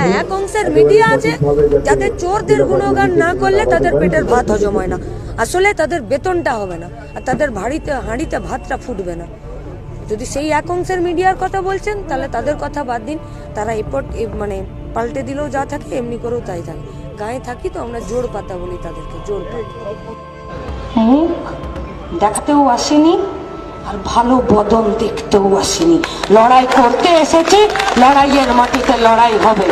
হ্যাঁ এক অংশের মিডিয়া আছে যাদের চোরদের গুণগান না করলে তাদের পেটের ভাত হজম হয় না। আসলে তাদের বেতনটা হবে না আর তাদের ভাড়িতে হাঁড়িতে ভাতটা ফুটবে না। যদি সেই এক অংশের মিডিয়ার কথা বলছেন তাহলে তাদের কথা বাদ দিন। তারা এপট মানে পাল্টে দিলেও যা থাকে এমনি করেও তাই থাকে। গায়ে থাকি তো আমরা জোর পাতা বলি তাদেরকে জোর পাতা। মুখ দেখাতেও আসেনি। আর ভালো বদন দেখতেও আসেনি। লড়াই করতে এসেছে, লড়াইয়ের মাটিতে লড়াই হবে।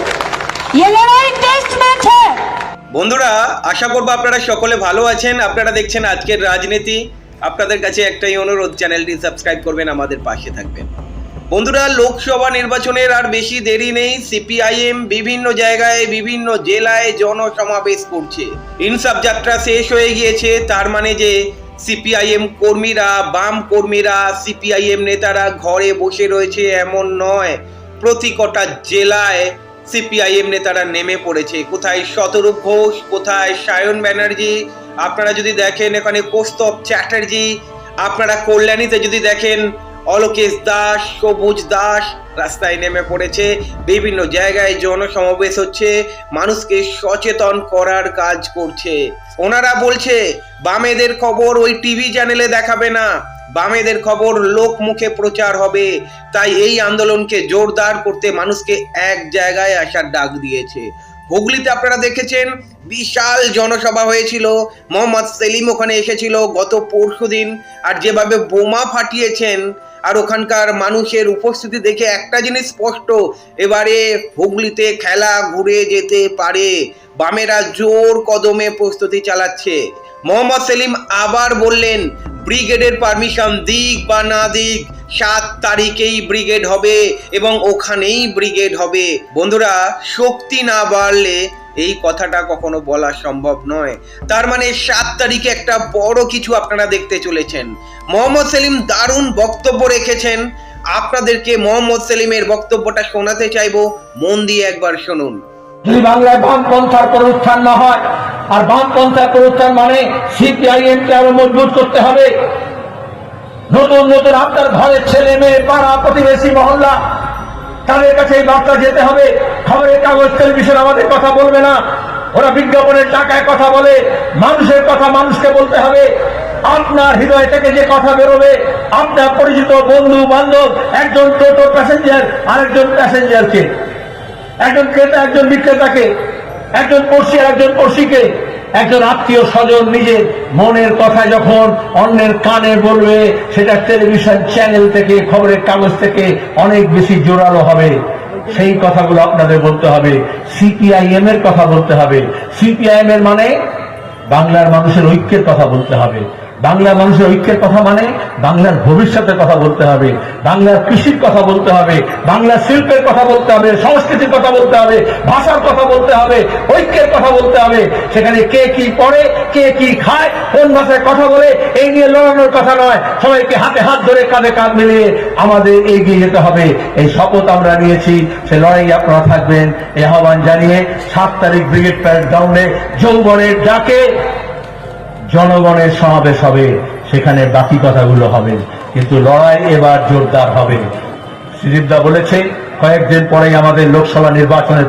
বন্ধুরা, আশা করব আপনারা সকলে ভালো আছেন। আপনারা দেখছেন আজকের রাজনীতি। আপনাদের কাছে একটাই অনুরোধ, চ্যানেলটি সাবস্ক্রাইব করবেন, আমাদের পাশে থাকবেন। বন্ধুরা, লোকসভা নির্বাচনের আর বেশি দেরি নেই। সিপিআইএম বিভিন্ন জায়গায়, বিভিন্ন জেলায় জনসমাবেশ করছে। ইনসাফ যাত্রা শেষ হয়ে গিয়েছে। তার মানে যে সিপিআইএম কর্মীরা, বাম কর্মীরা, সিপিআইএম নেতারা ঘরে বসে রয়েছে এমন নয়। প্রতি কটা জেলায় সিপিআইএম নেতারা নেমে পড়েছে। কোথায় শতরূপ ঘোষ, কোথায় সায়ন ব্যানার্জি, আপনারা যদি দেখেন এখানে কৌস্তব চ্যাটার্জি, আপনারা কল্যাণীতে যদি দেখেন অলোকেশ দাস, সবুজ দাস রাস্তায় নেমে পড়েছে। বিভিন্ন জায়গায় জনসমাবেশ হচ্ছে। মানুষকে সচেতন করার কাজ করছে। ওনারা বলছে, বামেদের খবর ওই টিভি চ্যানেলে দেখাবে না। বামেদের খবর লোক মুখে প্রচার হবে। তাই এই আন্দোলনকে জোরদার করতে মানুষকে এক জায়গায় আসার ডাক দিয়েছে। হুগলিতে আপনারা দেখেছেন, বিশাল জনসভা হয়েছিল। মোহাম্মদ সেলিম ওখানে এসেছিল গত পরশুদিন। আর যেভাবে বোমা ফাটিয়েছেন আর ওখানকার মানুষের উপস্থিতি দেখে একটা জিনিস স্পষ্ট, এবারে হুগলিতে খেলা ঘুরে যেতে পারে। বামেরা জোর কদমে প্রস্তুতি চালাচ্ছে। মোহাম্মদ সেলিম আবার বললেন, ব্রিগেডের পারমিশন দিক বা না দিক, সাত তারিখেই ব্রিগেড হবে এবং ওখানেই ব্রিগেড হবে। বন্ধুরা, শক্তি না বাড়লে এই কথাটা কখনো বলা সম্ভব নয়। তার মানে সাত তারিখে একটা বড় কিছু আপনারা দেখতে চলেছেন। মোহাম্মদ সেলিম দারুণ বক্তব্য রেখেছেন। আপনাদেরকে মোহাম্মদ সেলিমের বক্তব্যটা শোনাতে চাইব। মন দিয়ে একবার শুনুন। যদি বাংলায় বামপন্থার প্রত্যান না হয়, আর বামপন্থার প্রত্যান মানে সিপিআইএম কে আরও মজবুত করতে হবে। নতুন নতুন আপনার ঘরের ছেলে মেয়ে পাড়া প্রতিবেশী মহল্লা তাদের কাছে এই বার্তা যেতে হবে। খবরের কাগজ, টেলিভিশন আমাদের কথা বলবে না। ওরা বিজ্ঞাপনের টাকায় কথা বলে। মানুষের কথা মানুষকে বলতে হবে। আপনার হৃদয় থেকে যে কথা বেরোবে, আপনার পরিচিত বন্ধু, বান্ধব, একজন টোটো প্যাসেঞ্জার, আরেকজন প্যাসেঞ্জারকে। একজন ক্রেতা, একজন বিক্রেতাকে। একজন পড়শি আর একজন পড়শিকে। একজন আত্মীয় স্বজন নিজের মনের কথা যখন অন্যের কানে বলবে, সেটা টেলিভিশন চ্যানেল থেকে, খবরের কাগজ থেকে অনেক বেশি জোরালো হবে। সেই কথাগুলো আপনাদের বলতে হবে। সিপিআইএম এর কথা বলতে হবে। সিপিআইএম এর মানে বাংলার মানুষের ঐক্যের কথা বলতে হবে। বাংলার মানুষের ঐক্যের কথা মানে বাংলার ভবিষ্যতের কথা বলতে হবে, বাংলার কৃষির কথা বলতে হবে, বাংলার শিল্পের কথা বলতে হবে, সংস্কৃতির কথা বলতে হবে, ভাষার কথা বলতে হবে, ঐক্যের কথা বলতে হবে। সেখানে কে কি পড়ে, কে কি খায়, কোন ভাষায় কথা বলে, এই নিয়ে লড়ানোর কথা নয়। সবাইকে হাতে হাত ধরে কাঁধে কাঁধ মিলিয়ে আমাদের এগিয়ে যেতে হবে। এই শপথ আমরা নিয়েছি, সে লড়াই আপনারা থাকবেন। এই আহ্বান জানিয়ে সাত তারিখ ব্রিগেড প্যারেড গ্রাউন্ডে যৌবনের ডাকে জনগণের সমাবেশ হবে, সেখানে বাকি কথাগুলো হবে। কিন্তু লড়াই এবার জোরদার হবে। সুদীপদা বলেছে, কয়েকদিন পরেই আমাদের লোকসভা নির্বাচনের